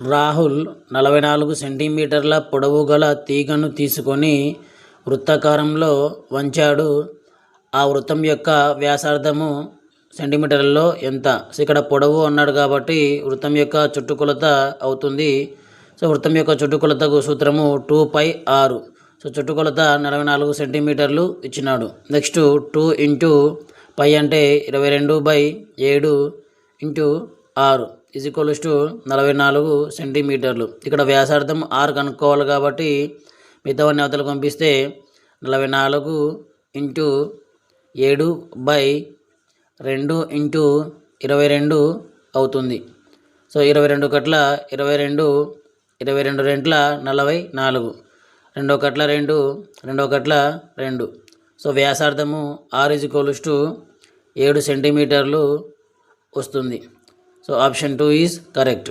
రాహుల్ నలభై నాలుగు సెంటీమీటర్ల పొడవు గల తీగను తీసుకొని వృత్తాకారంలో వంచాడు. ఆ వృత్తం యొక్క వ్యాసార్థము సెంటీమీటర్లలో ఎంత? సో ఇక్కడ పొడవు అన్నాడు కాబట్టి వృత్తం యొక్క చుట్టుకొలత అవుతుంది. సో వృత్తం యొక్క చుట్టుకొలతకు సూత్రము టూ పై ఆరు. సో చుట్టుకొలత నలభై నాలుగు సెంటీమీటర్లు ఇచ్చినాడు. నెక్స్ట్ టూ ఇంటూ పై అంటే ఇరవై రెండు బై ఏడు ఇంటూ ఆరు. ఈక్వల్స్ టు నలభై నాలుగు సెంటీమీటర్లు. ఇక్కడ వ్యాసార్థం ఆరు కనుక్కోవాలి కాబట్టి మిగతావన్నీ అవతలకు పంపిస్తే నలభై నాలుగు ఇంటూ ఏడు బై రెండు ఇంటూ ఇరవై రెండు అవుతుంది. సో ఇరవై రెండు కట్ల ఇరవై రెండు ఇరవై రెండు రెంట్ల నలభై నాలుగు. రెండో కట్ల రెండు రెండో కట్ల రెండు. సో వ్యాసార్థము ఆరు ఇజ్ ఏడు సెంటీమీటర్లు వస్తుంది. So option two is correct